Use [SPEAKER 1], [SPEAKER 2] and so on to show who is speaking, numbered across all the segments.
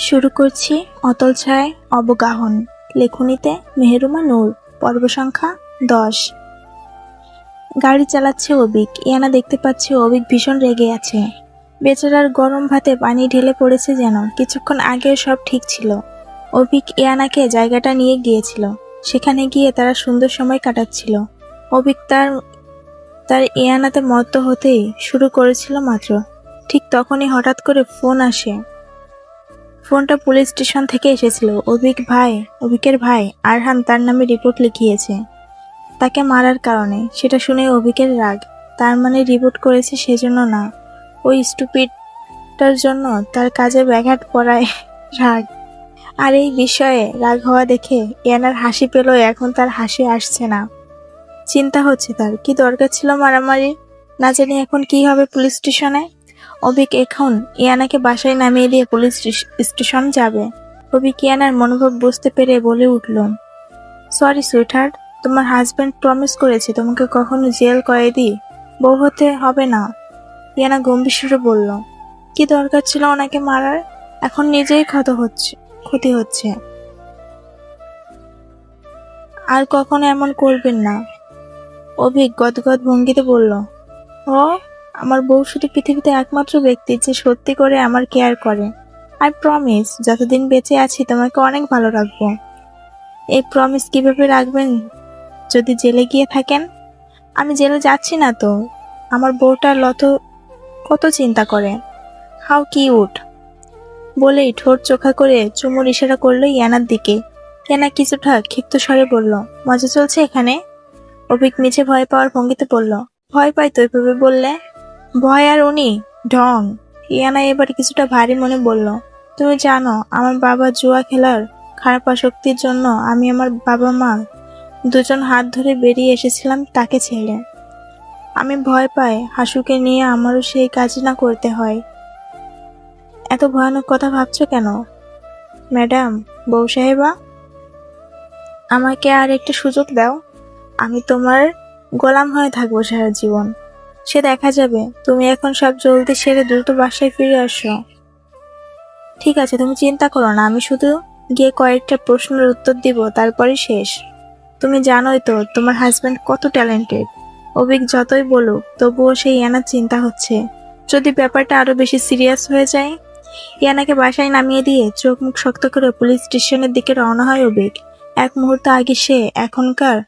[SPEAKER 1] শুরু করছি অতল ছায় অবগাহন। লেখনীতে মেহেরুমা নূর, পর্ব সংখ্যা দশ। গাড়ি চালাচ্ছে অবিক। ইয়ানা দেখতে পাচ্ছে অবিক ভীষণ রেগে আছে। বেচারার গরম ভাতে পানি ঢেলে পড়েছে যেন। কিছুক্ষণ আগেও সব ঠিক ছিল। অভিক ইয়ানাকে জায়গাটা নিয়ে গিয়েছিল। সেখানে গিয়ে তারা সুন্দর সময় কাটাচ্ছিল। অভিক তার তার ইয়ানাতে মত্ত হতেই শুরু করেছিল মাত্র। ঠিক তখনই হঠাৎ করে ফোন আসে। ফোনটা পুলিশ স্টেশন থেকে এসেছিল। অভিক ভাই, অভিকের ভাই, আরহান তার নামে রিপোর্ট লিখিয়েছে। তাকে মারার কারণে। সেটা শুনে অভিকের রাগ। তার মানে রিপোর্ট করেছে সেজন্য না। ওই স্টুপিডটার জন্য তার কাজে ব্যাঘাত পড়ায় রাগ। আর এই বিষয়ে রাগ হওয়া দেখে ইয়ানার হাসি পেল এখন তার হাসি আসছে না। চিন্তা হচ্ছে তার। কি দরকার ছিল মারামারি? না জানি এখন কি হবে পুলিশ স্টেশনে। অভিক এখন ইয়ানাকে বাসায় নামিয়ে দিয়ে পুলিশ স্টেশ- স্টেশন যাবে। অভিক ইয়ানার মনোভাব বুঝতে পেরে বলে উঠল সরি সুইটহার্ট তোমার হাজব্যান্ড প্রমিস করেছে তোমাকে কখনো জেল কয়েদি বউ হতে হবে না। ইয়ানা গম্ভীর সুরে বলল, কি দরকার ছিল ওনাকে মারার? এখন নিজেই ক্ষত হচ্ছে, ক্ষতি হচ্ছে। আর কখনো এমন করবেন না। গদগদ ভঙ্গিতে বলল, ও আমার বউ শুধু পৃথিবীতে একমাত্র ব্যক্তি যে সত্যি করে আমার কেয়ার করে। আই প্রমিস যতদিন বেঁচে আছি তোমাকে অনেক ভালো রাখব। এই প্রমিস কীভাবে রাখবেন? যদি জেলে গিয়ে থাকেন? আমি জেলে যাচ্ছি না তো। আমার বউটা লত, কত চিন্তা করে। হাউ কিউট বলেই ঠোঁট চোখা করে চুমুর ইশারা করল ইয়ানার দিকে। ইয়ানা কিছুটা ক্ষিপ্ত স্বরে বলল, মজা চলছে এখানে? অভিক নিচে ভয় পাওয়ার ভঙ্গিতে বলল, ভয় পাই তো এভাবে বললে? ভয় আর উনি, ঢং। ইয়ানা এবার কিছুটা ভারী মনে বলল, তুমি জানো, আমার বাবা জুয়া খেলার খারাপ আসক্তির জন্য আমি আমার বাবা মা দুজন হাত ধরে বেরিয়ে এসেছিলাম তাকে ছেড়ে। আমি ভয় পাই, হাসুকে নিয়ে আমারও সেই কাজ না করতে হয়। এত ভয়ানক কথা ভাবছ কেন? ম্যাডাম, বউ সাহেবা, আমাকে আর একটা সুযোগ দাও। আমি তোমার গোলাম হয়ে থাকব সারা জীবন। সে দেখা যাবে। তুমি এখন সব জলদি সেরে দ্রুত বাসায় ফিরে আসো। ঠিক আছে, তুমি চিন্তা করো না, আমি শুধু গিয়ে কয়েকটা প্রশ্নের উত্তর দিব তারপরে শেষ। তুমি জানোই তো, তোমার হাজব্যান্ড কত ট্যালেন্টেড অভিক যতই বলুক, তবুও সেই ইয়ানার চিন্তা হচ্ছে। যদি ব্যাপারটা আরও বেশি সিরিয়াস হয়ে যায়? ইয়ানাকে বাসায় নামিয়ে দিয়ে চোখ মুখ শক্ত করে পুলিশ স্টেশনের দিকে রওনা হয় অভিক। এক মুহূর্ত আগে সে, এখনকার,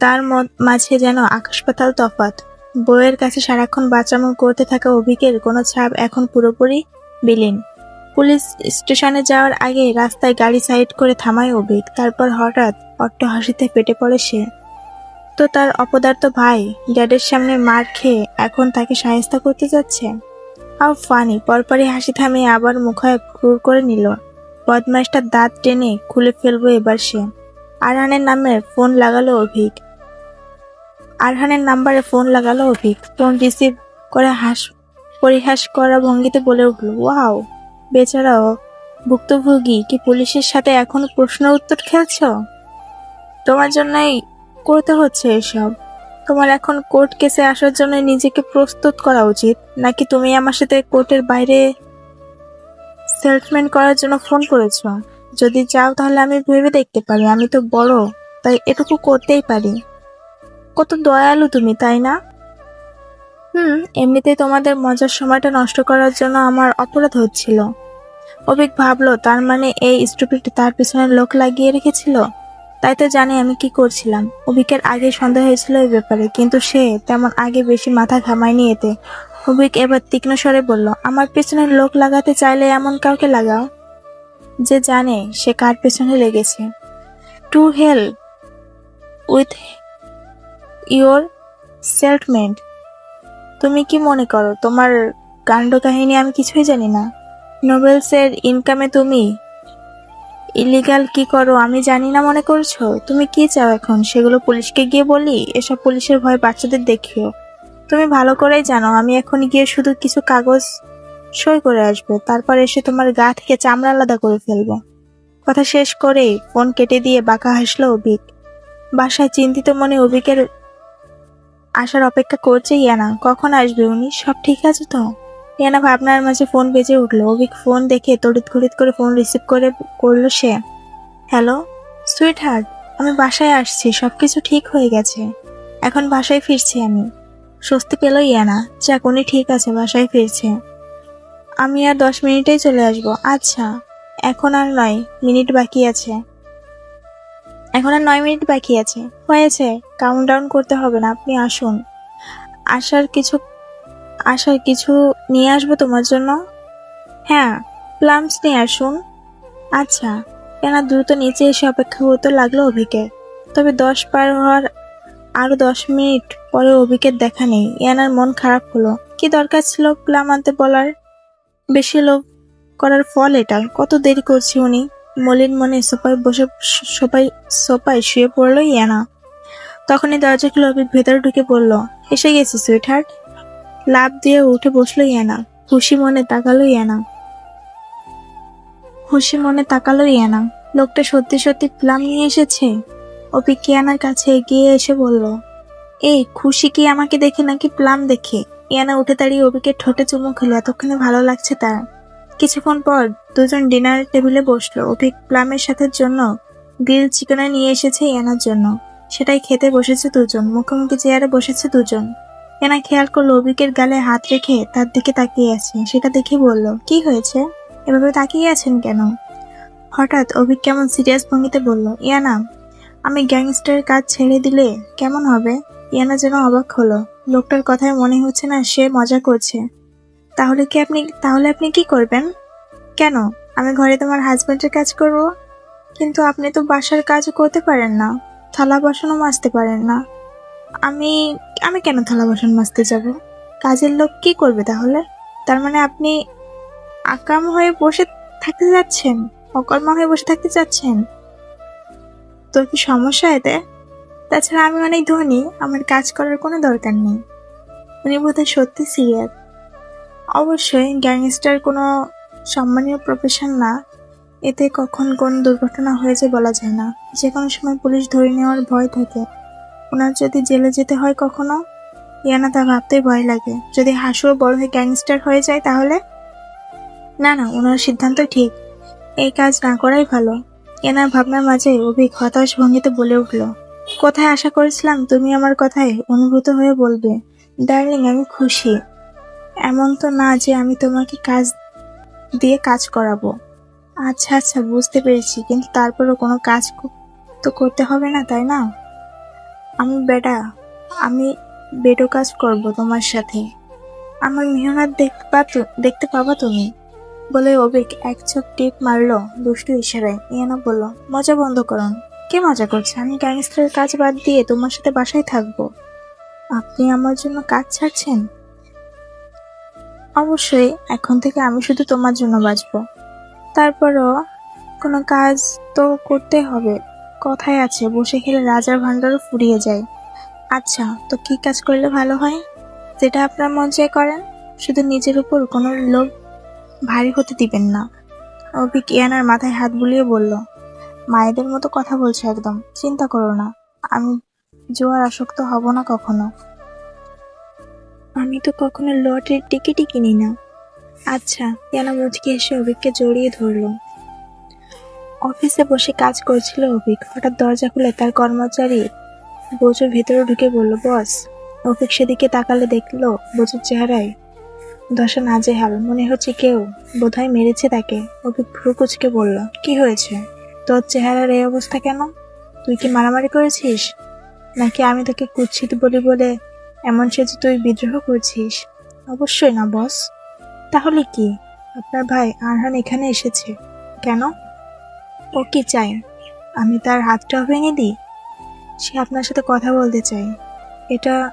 [SPEAKER 1] তার মাঝে যেন আকাশ পাতাল তফাত বইয়ের কাছে সারাক্ষণ বাঁচামো করতে থাকা অভিকের কোনো ছাপ এখন পুরোপুরি বিলীন। পুলিশ স্টেশনে যাওয়ার আগে রাস্তায় গাড়ি সাইড করে থামায় অভিক, তারপর হঠাৎ অট্ট হাসিতে পেটে পড়ে সে। তো তার অপদার্থ ভাই, ড্যাডের সামনে মার খেয়ে এখন তাকে সাহেস্তা করতে যাচ্ছে? হাউ ফানি, পরপরই হাসি থামিয়ে আবার মুখে ক্রুর করে নিল। বদমাইশটার দাঁত টেনে খুলে ফেলব এবার সে। আরহানের নামে ফোন লাগালো অভিক। আরহানের নাম্বারে ফোন লাগালো অভিক। ফোন রিসিভ করে হাস পরিহাস করা ভঙ্গিতে বলে উঠল, ওয়াও বেচারাও ভুক্তভোগী, কি পুলিশের সাথে এখনও প্রশ্ন উত্তর খেলছ তোমার জন্যই করতে হচ্ছে এসব। তোমার এখন কোর্ট কেসে আসার জন্য নিজেকে প্রস্তুত করা উচিত। নাকি তুমি আমার সাথে কোর্টের বাইরে সেটেলমেন্ট করার জন্য ফোন করেছ? যদি চাও তাহলে আমি ভেবে দেখতে পারি। আমি তো বড়, তাই এটুকু করতেই পারি। কত দয়ালু তুমি, তাই না? হুম, এমনিতেই তোমাদের মজার সময়টা নষ্ট করার জন্য আমার অপরাধ হচ্ছিল। অভিক ভাবলো, তার মানে এই স্টুপিড তার পিছনে লোক লাগিয়ে রেখেছিল? তাই তো জানি আমি কি করছিলাম। অভিকের আগে সন্দেহ হয়েছিল এই ব্যাপারে, কিন্তু সে তেমন আগে বেশি মাথা ঘামায়নি এতে। অভিক এবার তীক্ষ্ণ স্বরে বলল, আমার পেছনে লোক লাগাতে চাইলে এমন কাউকে লাগাও। যে জানে সে কার পেছনে লেগেছে। টু হেল উইথ ইওর সেলফমেন্ট তুমি কি মনে করো, তোমার কাহিনী আমি কিছুই জানি না? নোবেলসের ইনকামে তুমি? ইলিগাল কি করো, আমি জানি না মনে করছ? তুমি কি চাও এখন? সেগুলো পুলিশকে গিয়ে বলি? এসব পুলিশের ভয় বাচ্চাদের দেখিও। তুমি ভালো করেই জানো, আমি এখন গিয়ে শুধু কিছু কাগজ সই করে আসব, তারপর এসে তোমার গা থেকে চামড়া আলাদা করে ফেলব। কথা শেষ করেই ফোন কেটে দিয়ে বাঁকা হাসলো অভিক। বাসায় চিন্তিত মনে অভিকের আসার অপেক্ষা করছে ইয়ানা। কখন আসবে উনি? সব ঠিক আছে তো? ইয়ানা ভাবনার মাঝে ফোন বেজে উঠল। অভিক ফোন দেখে তড়িৎ ঘড়িৎ করে ফোন রিসিভ করে করল সে। হ্যালো সুইট হার্ট আমি বাসায় আসছি। সব কিছু ঠিক হয়ে গেছে। এখন বাসায় ফিরছি আমি। স্বস্তি পেল ইয়ানা। যাক, উনি ঠিক আছে, বাসায় ফিরছে। আমি আর দশ মিনিটেই চলে আসব। আচ্ছা এখন আর নয়, মিনিট বাকি আছে। এখন আর নয় মিনিট বাকি আছে। হয়েছে কাউন্ট ডাউন করতে হবে না, আপনি আসুন। আসার কিছু আসার কিছু নিয়ে আসব তোমার জন্য? হ্যাঁ প্লামস নিয়ে আসুন। আচ্ছা কেন দ্রুত নিচে এসে অপেক্ষা করতে লাগল অভিকে? তবে দশ পার হওয়ার আরও দশ মিনিট পরে অভিকের দেখা নেই। ইয়ানার মন খারাপ হলো। কি দরকার ছিল প্লাম আনতে বলার? বেশি লোভ করার ফল এটা। কত দেরি করছি উনি? মলিন মনে সোফায় বসে সোফায় সোফায় শুয়ে পড়ল ইয়ানা। তখনই দরজা খুলে ভেতরে ঢুকে পড়ল। এসে গেছি সুইট হার্ট লাভ দিয়ে উঠে বসল ইয়ানা। খুশি মনে তাকালো ইয়ানা। খুশি মনে তাকালো ইয়ানা। লোকটা সত্যি সত্যি প্লাম নিয়ে এসেছে? অপি কিয়ানার কাছে এগিয়ে এসে বলল এই খুশি কি আমাকে দেখে নাকি প্লাম দেখে? ইয়ানা উঠে দাঁড়িয়ে অবিকে ঠোঁটে চুমু খেলো। এতক্ষণে ভালো লাগছে তার। কিছুক্ষণ পর দুজন ডিনার টেবিলে বসল। অভিক প্লামের সাথে জন্য গ্রিল চিকেনে নিয়ে এসেছে ইয়ানার জন্য। সেটাই খেতে বসেছে দুজন। মুখোমুখি চেয়ারে বসেছে দুজন। এনা খেয়াল করল, অভিকের গালে হাত রেখে তার দিকে তাকিয়ে আছে। সেটা দেখে বলল, কি হয়েছে? এভাবে তাকিয়ে আছেন কেন? হঠাৎ অভিক কেমন সিরিয়াস ভঙ্গিতে বলল, ইয়ানা, আমি গ্যাংস্টারের কাজ ছেড়ে দিলে কেমন হবে? ইয়ানা যেন অবাক হলো। লোকটার কথায় মনে হচ্ছে না সে মজা করছে। তাহলে কি আপনি, তাহলে আপনি কি করবেন? কেন? আমি ঘরে তোমার হাজবেন্ডের কাজ করব? কিন্তু আপনি তো বাসার কাজ করতে পারেন না, থালা বাসনও মাজতে পারেন না। আমি আমি কেন থালা বাসন মাজতে যাব? কাজের লোক কি করবে তাহলে? তার মানে আপনি আকাম হয়ে বসে থাকতে যাচ্ছেন? অকর্মা হয়ে বসে থাকতে চাচ্ছেন তোর কি সমস্যা এতে? তাছাড়া আমি অনেক ধনী, আমার কাজ করার কোনো দরকার নেই। উনি বোধহয় সত্যি সিরিয়াস অবশ্যই গ্যাংস্টার কোনো সম্মানীয় প্রফেশন না। এতে কখন কোন দুর্ঘটনা হয়েছে বলা যায় না। যে কোনো সময় পুলিশ ধরে নেওয়ার ভয় থাকে। ওনার যদি জেলে যেতে হয় কখনো? ইয়ানা তা ভাবতেই ভয় লাগে। যদি হাসুও বড় হয়ে গ্যাংস্টার হয়ে যায় তাহলে? না না, ওনার সিদ্ধান্ত ঠিক। এই কাজ না করাই ভালো। এনার ভাবনার মাঝে অভিক হতাশ ভঙ্গিতে বলে উঠল, কোথায় আশা করেছিলাম তুমি আমার কথায় অনুভূত হয়ে বলবে? ডার্লিং, আমি খুশি। এমন তো না যে আমি তোমাকে কাজ দিয়ে কাজ করাবো। আচ্ছা আচ্ছা বুঝতে পেরেছি, কিন্তু তারপরও কোনো কাজ তো করতে হবে না, তাই না? আমি বেটা, আমি বেটো কাজ করব তোমার সাথে। আমার মেহনত দেখবা দেখতে পাবা তুমি? বলে অভিক এক চোখ টিপ মারলো দুষ্টু ইশারায়। ইয়ানা বলল, মজা বন্ধ করুন। কে মজা করছে? আমি গ্যাংস্টারের কাজ বাদ দিয়ে তোমার সাথে বাসায় থাকব। আপনি আমার জন্য কাজ ছাড়ছেন? অবশ্যই, এখন থেকে আমি শুধু তোমার জন্য বাঁচব। তারপরও কোনো কাজ তো করতে হবে। কথায় আছে, বসে খেলে রাজার ভাণ্ডারও ফুরিয়ে যায়। আচ্ছা তো কি কাজ করলে ভালো হয়? যেটা আপনার মন চায় করেন, শুধু নিজের উপর কোনো লোভ ভারী হতে দিবেন না। অভিক ইয়ানার মাথায় হাত বুলিয়ে বলল, মায়েদের মতো কথা বলছে একদম, চিন্তা করো না। আমি জোয়ার আসক্ত হব না কখনো। আমি তো কখনো লটের টিকিটই কিনি না। আচ্ছা ইয়ানা মুচকি এসে অভিককে জড়িয়ে ধরলো। অফিসে বসে কাজ করছিল অভিক। হঠাৎ দরজা খুলে তার কর্মচারী বোঝো ভেতরে ঢুকে বলল, বস। অভিক সেদিকে তাকালে দেখল বোঝোর চেহারায় দশা নাজেহাল, মনে হচ্ছে কেউ বোধহয় মেরেছে তাকে। অভিক ভ্রু কুচকে বলল, কি হয়েছে? তোর চেহারার এই অবস্থা কেন? তুই কি মারামারি করেছিস? নাকি আমি তোকে কুচ্ছিত বলি বলে এমন সেজে তুই বিদ্রোহ করছিস। অবশ্যই না, বস। তাহলে কি? আপনার ভাই আরহান এখানে এসেছে। কেন? ও কি চাই আমি তার হাতটা ভেঙে দিই? সে আপনার সাথে কথা বলতে চাই এটা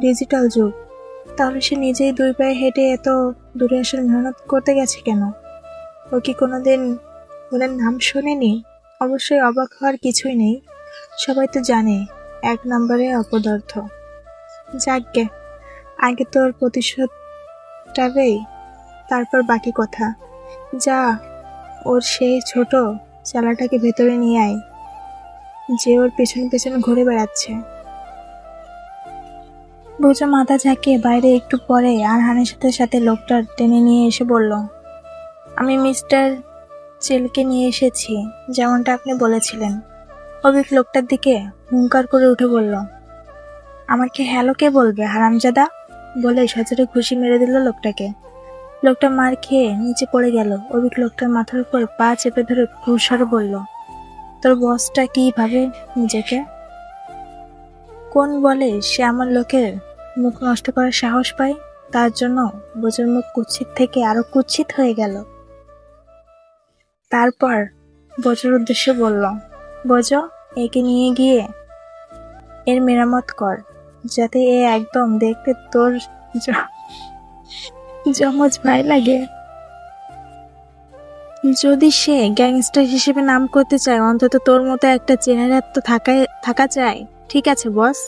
[SPEAKER 1] ডিজিটাল যুগ। তাহলে সে নিজেই দুই পায়ে হেঁটে এত দূরে আসার মেহনত করতে গেছে কেন? ও কি কোনোদিন ওনার নাম শোনেনি? অবশ্যই অবাক হওয়ার কিছুই নেই। সবাই তো জানে, এক নম্বরে অপদার্থ। যাকগে, আগে তোর প্রতিশোধটাবেই তারপর বাকি কথা। যা, ওর সেই ছোট চালাটাকে ভেতরে নিয়ে আয়, যে ওর পেছন পেছন ঘুরে বেড়াচ্ছে। বোঝো মাথা ঝাঁকিয়ে বাইরে একটু পরে আরহানের সাথে সাথে লোকটা টেনে নিয়ে এসে বলল, আমি মিস্টার চেলকে নিয়ে এসেছি, যেমনটা আপনি বলেছিলেন। অভিক লোকটার দিকে হুঙ্কার করে উঠে বলল আমাকে হ্যালো কে বলবে? হারামজাদা? বলে সজোরে ঘুষি মেরে দিল লোকটাকে। লোকটা মার খেয়ে নিচে পড়ে গেল। অভিক লোকটার মাথার উপর পা চেপে ধরে ঘুষার বলল, তোর বসটা কি ভাবে নিজেকে? কোন বলে সে আমার লোকের মুখ নষ্ট করার সাহস পায়? তার জন্য বোঝের মুখ কুচ্ছিত থেকে আরও কুচ্ছিত হয়ে গেল। তারপর বোঝের উদ্দেশ্যে বলল, বোঝ, একে নিয়ে গিয়ে এর মেরামত কর। যাতে এ একদম দেখতে তোর জমজ ভাই লাগে। যদি সে গ্যাংস্টার হিসেবে নাম করতে চায়, অন্তত তোর মতো একটা জেনারেল তো থাকায় থাকা চাই ঠিক আছে, বস।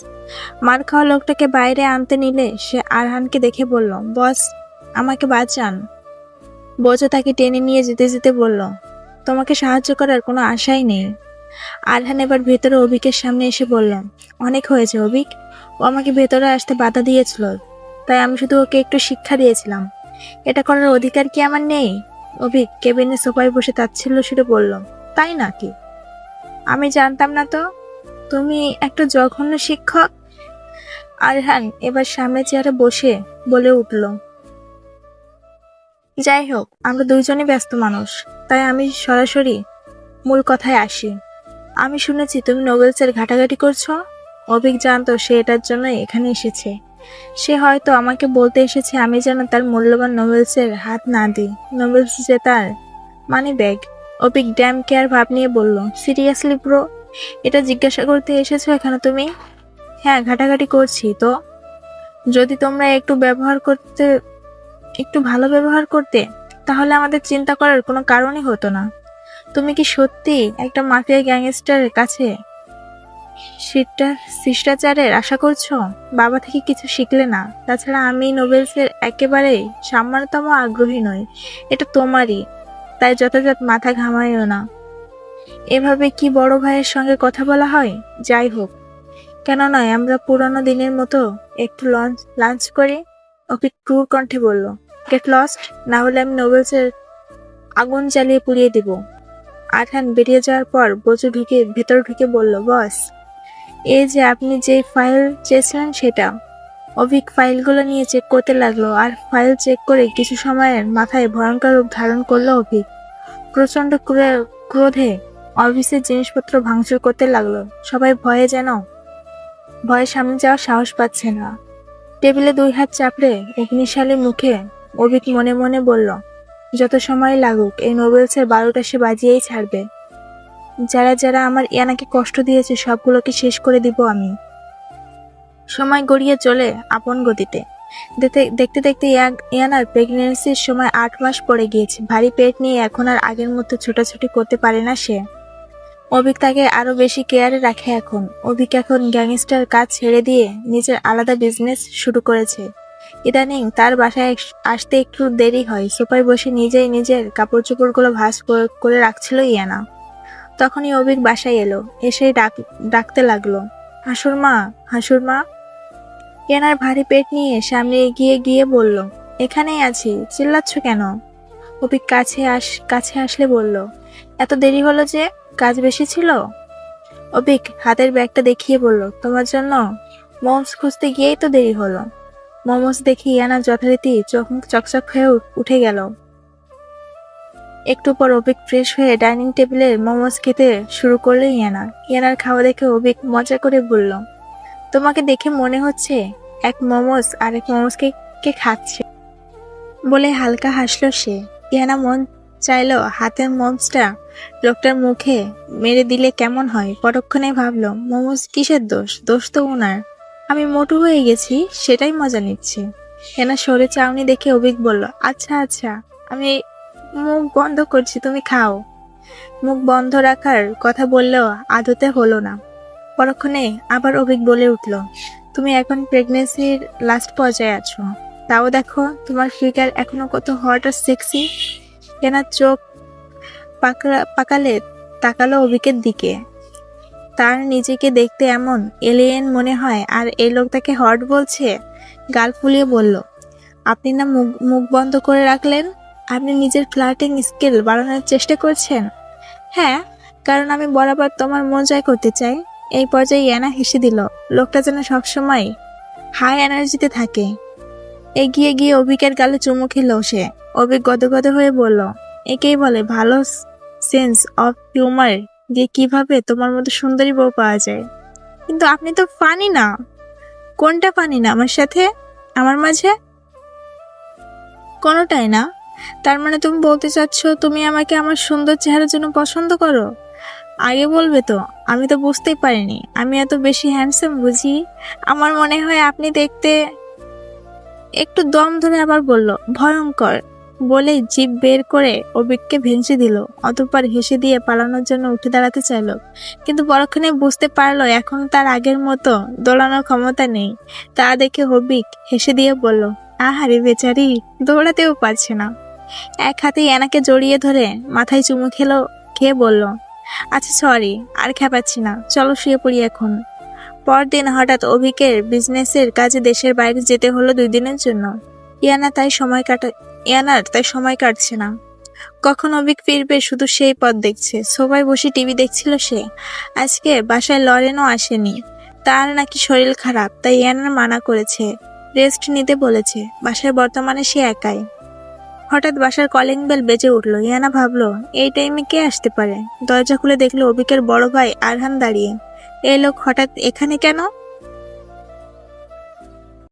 [SPEAKER 1] মার খাওয়া লোকটাকে বাইরে আনতে নিলে সে আরহানকে দেখে বলল, বস, আমাকে বাঁচান। বোঝো তাকে টেনে নিয়ে যেতে যেতে বলল, তোমাকে সাহায্য করার কোনো আশাই নেই। আরহান এবার ভেতরে অভিকের সামনে এসে বলল, অনেক হয়েছে অভিক। ও আমাকে ভেতরে আসতে বাধা দিয়েছিল, তাই আমি শুধু ওকে একটু শিক্ষা দিয়েছিলাম। এটা করার অধিকার কি আমার নেই? অভিক কেবিনে সোফায় বসে তাচ্ছিল্য সুরে বলল, তাই নাকি? আমি জানতাম না তো। তুমি একটা জঘন্য শিক্ষক? আরহান এবার সামনে চেয়ারে বসে বলে উঠল, যাই হোক, আমরা দুইজনই ব্যস্ত মানুষ, তাই আমি সরাসরি মূল কথায় আসি। আমি শুনেছি তুমি নোবেলসের ঘাটাঘাটি করছ। অভিক জানতো সে এটার জন্য এখানে এসেছে। সে হয়তো আমাকে বলতে এসেছে, আমি যেন তার মূল্যবান নোবেলসের হাত না দিই। নোবেলস যে তার, money bag Avik damn care ভাব নিয়ে বলল, সিরিয়াসলি ব্রো, এটা জিজ্ঞাসা করতে এসেছ এখানে তুমি? হ্যাঁ ঘাটাঘাটি করছি, তো? যদি তোমরা একটু ব্যবহার করতে, একটু ভালো ব্যবহার করতে, তাহলে আমাদের চিন্তা করার কোনো কারণই হতো না। তুমি কি সত্যি একটা মাফিয়া গ্যাংস্টারের কাছে শিষ্টা, শিষ্টাচারের আশা করছ? বাবা থেকে কিছু শিখলে না। তাছাড়া আমি নোবেলসের একেবারেই সামান্যতম আগ্রহী নই। এটা তোমারই, তাই যথাযথ মাথা ঘামাইও না। এভাবে কি বড় ভাইয়ের সঙ্গে কথা বলা হয়? যাই হোক। কেন নয় আমরা পুরনো দিনের মতো একটু লঞ্চ লাঞ্চ করি। ওকে ক্রুর কণ্ঠে বলল গেট লস্ট না হলে আমি নোবেলসের আগুন জ্বালিয়ে পুড়িয়ে দেব। আঠান বেরিয়ে যাওয়ার পর বজু ঢুকে ভেতর ঢুকে বলল বস এই যে আপনি যে ফাইল চেয়েছিলেন সেটা। অভিক ফাইলগুলো নিয়ে চেক করতে লাগল আর ফাইল চেক করে কিছু সময়ের মাথায় ভয়ঙ্কর রূপ ধারণ করল অভিক। প্রচণ্ড ক্রো- ক্রোধে অফিসের জিনিসপত্র ভাঙচুর করতে লাগল। সবাই ভয়ে যেন, ভয়ে সামনে যাওয়ার সাহস পাচ্ছে না। টেবিলে দুই হাত চাপড়ে অগ্নিশালী মুখে অভিক মনে মনে বলল, যত সময় লাগুক, এই নোবেলসের বারোটা সে বাজিয়েই ছাড়বে। যারা যারা আমার ইয়ানাকে কষ্ট দিয়েছে, সবগুলোকে শেষ করে দিব আমি। সময় গড়িয়ে চলে আপন গতিতে। দেখতে দেখতে দেখতে ইয়ান- ইয়ানার প্রেগনেন্সির সময় আট মাস পড়ে গিয়েছে। ভারী পেট নিয়ে এখন আর আগের মতো ছোটাছুটি করতে পারে না সে। অভিক তাকে আরও বেশি কেয়ারে রাখে এখন। অভিক এখন গ্যাংস্টার কাজ ছেড়ে দিয়ে নিজের আলাদা বিজনেস শুরু করেছে। ইদানিং তার বাসায় আসতে একটু দেরি হয়। সোফায় বসে নিজেই নিজের কাপড় চোপড়গুলো করে- করে রাখছিল ইয়ানা। তখনই অভিক বাসায় এলো, এসে ডাক, ডাকতে লাগল। হাসুর মা হাসুর মা। কেনার ভারী পেট নিয়ে সামনে এগিয়ে গিয়ে বলল, এখানেই আছি, চিল্লাচ্ছ কেন? অভিক কাছে আস, কাছে আসলে বলল, এত দেরি হলো যে কাজ বেশি ছিল? অভিক হাতের ব্যাগটা দেখিয়ে বলল, তোমার জন্য মোমস খুঁজতে গিয়েই তো দেরি হলো। মোমোস দেখে ইয়ানা যথারীতি চোখ মুখ চকচক হয়ে উঠে গেল। একটু পর অভিক ফ্রেশ হয়ে ডাইনিং টেবিলে মোমোজ খেতে শুরু করল ইয়ানা। ইয়ানার খাওয়া দেখে অভিক মজা করে বলল, তোমাকে দেখে মনে হচ্ছে এক মোমোজ আর এক মোমোসকে কে খাচ্ছে? বলে হালকা হাসলো সে। ইয়ানা মন চাইলো হাতের মোমসটা লোকটার মুখে মেরে দিলে কেমন হয়। পরক্ষণে ভাবলো, মোমোজ কিসের দোষ? দোষ তো ওনার। আমি মোটু হয়ে গেছি, সেটাই মজা নিচ্ছে। এনা সরে চাউনি দেখে অভিক বলল আচ্ছা আচ্ছা আমি মুখ বন্ধ করছি, তুমি খাও। মুখ বন্ধ রাখার কথা বললেও আদতে হলো না। পরক্ষণে আবার অভিক বলে উঠল, তুমি এখন প্রেগনেন্সির লাস্ট পর্যায়ে আছো। তাও দেখো, তোমার ফিগার এখনও কত হট আর সেক্সি এনার চোখ পাকড়া, পাকালে তাকালো অভিকের দিকে। তার নিজেকে দেখতে এমন এলিয়েন মনে হয়, আর এই লোক তাকে হট বলছে? গাল ফুলিয়ে বলল, আপনি না মুখ মুখ বন্ধ করে রাখলেন? আপনি নিজের ফ্লার্টিং স্কিল বাড়ানোর চেষ্টা করছেন? হ্যাঁ কারণ আমি বরাবর তোমার মন জয় করতে চাই। এই পর্যায়ে ইয়ানা হেসে দিল, লোকটা যেন সবসময় হাই এনার্জিতে থাকে। এগিয়ে গিয়ে অভিকের গালে চুমু খেল সে। অভিক গদগদ হয়ে বলল, একেই বলে, ভালো সেন্স অফ হিউমার দিয়ে কীভাবে তোমার মতো সুন্দরী বউ পাওয়া যায়। কিন্তু আপনি তো ফানি না। কোনটা ফানি না, আমার সাথে? আমার মাঝে? কোনোটাই না। তার মানে তুমি বলতে চাচ্ছ তুমি আমাকে আমার সুন্দর চেহারার জন্য পছন্দ করো? আগে বলবে তো, আমি তো বুঝতেই পারিনি। আমি এত বেশি হ্যান্ডসাম বুঝি? আমার মনে হয় আপনি দেখতে একটু দম ধরে আবার বলল, ভয়ঙ্কর। বলে জিভ বের করে অভিককে ভেঙচি দিল। অতঃপর হেসে দিয়ে পালানোর জন্য উঠে দাঁড়াতে চাইল। কিন্তু পরক্ষণে বুঝতে পারল এখন তার আগের মতো দৌড়ানোর ক্ষমতা নেই। তা দেখে হবিক হেসে দিয়ে বলল, আহারে বেচারি, দৌড়াতেও পারছে না। এক হাতে অ্যানাকে জড়িয়ে ধরে মাথায় চুমু খেলো, খেয়ে বলল আচ্ছা সরি আর খেপাচ্ছি না। চলো শুয়ে পড়ি এখন। পরদিন হঠাৎ অভিকের বিজনেসের কাজে দেশের বাইরে যেতে হলো দুই দিনের জন্য। ইয়ানা তাই সময় কাটা ইয়ানার তাই সময় কাটছে না। কখন অভিক ফিরবে শুধু সেই পথ দেখছে। সবাই বসে টিভি দেখছিল সে। আজকে বাসায় লরেনও আসেনি। তার নাকি শরীর খারাপ, তাই ইয়ানার মানা করেছে। রেস্ট নিতে বলেছে। বাসায় বর্তমানে সে একাই। হঠাৎ বাসার কলিং বেল বেজে উঠল। ইয়ানা ভাবলো, এই টাইমে কে আসতে পারে? দরজা খুলে দেখল অভিকের বড় ভাই আরহান দাঁড়িয়ে। এই লোক হঠাৎ এখানে কেন?